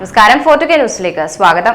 നമസ്കാരം. ഫോർട്ടുകെ ന്യൂസിലേക്ക് സ്വാഗതം.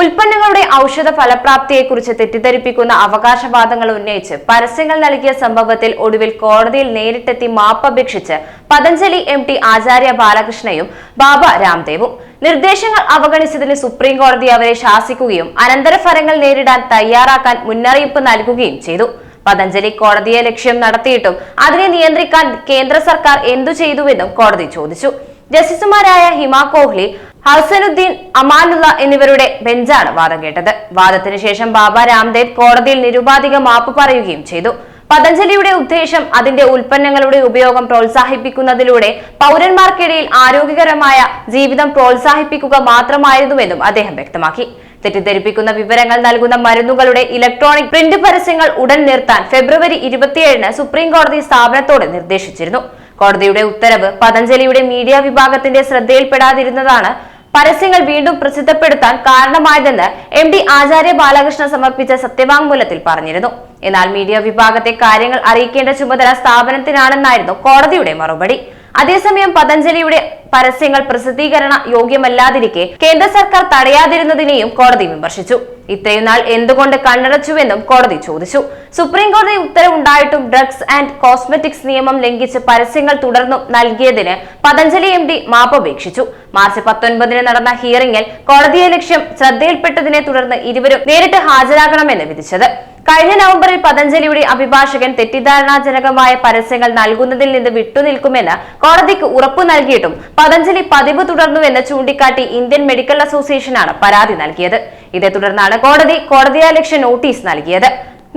ഉൽപ്പന്നങ്ങളുടെ ഔഷധ ഫലപ്രാപ്തിയെക്കുറിച്ച് തെറ്റിദ്ധരിപ്പിക്കുന്ന അവകാശവാദങ്ങൾ ഉന്നയിച്ച് പരസ്യങ്ങൾ നൽകിയ സംഭവത്തിൽ ഒടുവിൽ കോടതിയിൽ നേരിട്ടെത്തി മാപ്പപേക്ഷിച്ച് പതഞ്ജലി എം ടി ആചാര്യ ബാലകൃഷ്ണയും ബാബ രാംദേവും. നിർദ്ദേശങ്ങൾ അവഗണിച്ചതിന് സുപ്രീം കോടതി അവരെ ശാസിക്കുകയും അനന്തരഫലങ്ങൾ നേരിടാൻ തയ്യാറാക്കാൻ മുന്നറിയിപ്പ് നൽകുകയും ചെയ്തു. പതഞ്ജലി കോടതിയെ ലക്ഷ്യം നടത്തിയിട്ടും അതിനെ നിയന്ത്രിക്കാൻ കേന്ദ്ര സർക്കാർ എന്തു ചെയ്തുവെന്നും കോടതി ചോദിച്ചു. ജസ്റ്റിസുമാരായ ഹിമ കോഹ്ലി ഹസനുദ്ദീൻ അമാനുള്ള എന്നിവരുടെ ബെഞ്ചാണ് വാദം കേട്ടത്. വാദത്തിന് ശേഷം ബാബ രാംദേവ് കോടതിയിൽ നിരുപാധിക മാപ്പ് പറയുകയും ചെയ്തു. പതഞ്ജലിയുടെ ഉദ്ദേശം അതിന്റെ ഉൽപ്പന്നങ്ങളുടെ ഉപയോഗം പ്രോത്സാഹിപ്പിക്കുന്നതിലൂടെ പൗരന്മാർക്കിടയിൽ ആരോഗ്യകരമായ ജീവിതം പ്രോത്സാഹിപ്പിക്കുക മാത്രമായിരുന്നുവെന്നും അദ്ദേഹം വ്യക്തമാക്കി. തെറ്റിദ്ധരിപ്പിക്കുന്ന വിവരങ്ങൾ നൽകുന്ന മരുന്നുകളുടെ ഇലക്ട്രോണിക് പ്രിന്റ് പരസ്യങ്ങൾ ഉടൻ നിർത്താൻ ഫെബ്രുവരി ഇരുപത്തിയേഴിന് സുപ്രീം കോടതി സ്ഥാപനത്തോട് നിർദ്ദേശിച്ചിരുന്നു. കോടതിയുടെ ഉത്തരവ് പതഞ്ജലിയുടെ മീഡിയ വിഭാഗത്തിന്റെ ശ്രദ്ധയിൽപ്പെടാതിരുന്നതാണ് പരസ്യങ്ങൾ വീണ്ടും പ്രസിദ്ധപ്പെടുത്താൻ കാരണമായതെന്ന് എം ഡി ആചാര്യ ബാലകൃഷ്ണൻ സമർപ്പിച്ച സത്യവാങ്മൂലത്തിൽ പറഞ്ഞിരുന്നു. എന്നാൽ മീഡിയ വിഭാഗത്തെ കാര്യങ്ങൾ അറിയിക്കേണ്ട ചുമതല സ്ഥാപനത്തിനാണെന്നായിരുന്നു കോടതിയുടെ മറുപടി. അതേസമയം പതഞ്ജലിയുടെ പരസ്യങ്ങൾ പ്രസിദ്ധീകരണ യോഗ്യമല്ലാതിരിക്കെ കേന്ദ്ര സർക്കാർ തടയാതിരുന്നതിനെയും കോടതി വിമർശിച്ചു. ഇത്രയും നാൾ എന്തുകൊണ്ട് കണ്ണടച്ചുവെന്നും കോടതി ചോദിച്ചു. സുപ്രീം കോടതി ഉത്തരവുണ്ടായിട്ടും ഡ്രഗ്സ് ആൻഡ് കോസ്മെറ്റിക്സ് നിയമം ലംഘിച്ച് പരസ്യങ്ങൾ തുടർന്നും നൽകിയതിന് പതഞ്ജലി എം ഡി മാപ്പപേക്ഷിച്ചു മാർച്ച് പത്തൊൻപതിന് നടന്ന ഹിയറിംഗിൽ കോടതിയെ ലക്ഷ്യം ശ്രദ്ധയിൽപ്പെട്ടതിനെ തുടർന്ന് ഇരുവരും നേരിട്ട് ഹാജരാകണമെന്ന് വിധിച്ചത്. കഴിഞ്ഞ നവംബറിൽ പതഞ്ജലിയുടെ അഭിഭാഷകൻ തെറ്റിദ്ധാരണാജനകമായ പരസ്യങ്ങൾ നൽകുന്നതിൽ നിന്ന് വിട്ടുനിൽക്കുമെന്ന് കോടതിക്ക് ഉറപ്പു നൽകിയിട്ടും പതഞ്ജലി പതിവ് തുടർന്നുവെന്ന് ചൂണ്ടിക്കാട്ടി ഇന്ത്യൻ മെഡിക്കൽ അസോസിയേഷനാണ് പരാതി നൽകിയത്. ഇതേ തുടർന്നാണ് കോടതി കോടതിയലക്ഷ്യ നോട്ടീസ് നൽകിയത്.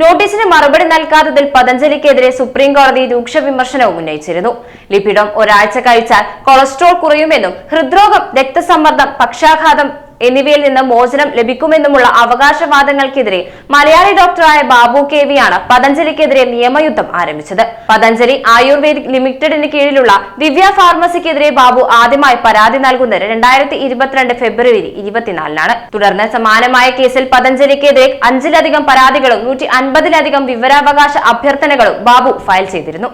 നോട്ടീസിന് മറുപടി നൽകാത്തതിൽ പതഞ്ജലിക്കെതിരെ സുപ്രീം കോടതി രൂക്ഷ വിമർശനവും ഉന്നയിച്ചിരുന്നു. ലിപിഡം ഒരാഴ്ച കഴിച്ചാൽ കൊളസ്ട്രോൾ കുറയുമെന്നും ഹൃദ്രോഗം രക്തസമ്മർദ്ദം പക്ഷാഘാതം എന്നിവയിൽ നിന്ന് മോചനം ലഭിക്കുമെന്നുമുള്ള അവകാശവാദങ്ങൾക്കെതിരെ മലയാളി ഡോക്ടറായ ബാബു കെ വിയാണ് പതഞ്ജലിക്കെതിരെ നിയമയുദ്ധം ആരംഭിച്ചത്. പതഞ്ജലി ആയുർവേദിക് ലിമിറ്റഡിന് കീഴിലുള്ള ദിവ്യ ഫാർമസിക്കെതിരെ ബാബു ആദ്യമായി പരാതി നൽകുന്നത് രണ്ടായിരത്തി ഇരുപത്തിരണ്ട് ഫെബ്രുവരി ഇരുപത്തിനാലിനാണ്. തുടർന്ന് സമാനമായ കേസിൽ പതഞ്ജലിക്കെതിരെ അഞ്ചിലധികം പരാതികളും നൂറ്റി അൻപതിലധികം വിവരാവകാശ അഭ്യർത്ഥനകളും ബാബു ഫയൽ ചെയ്തിരുന്നു.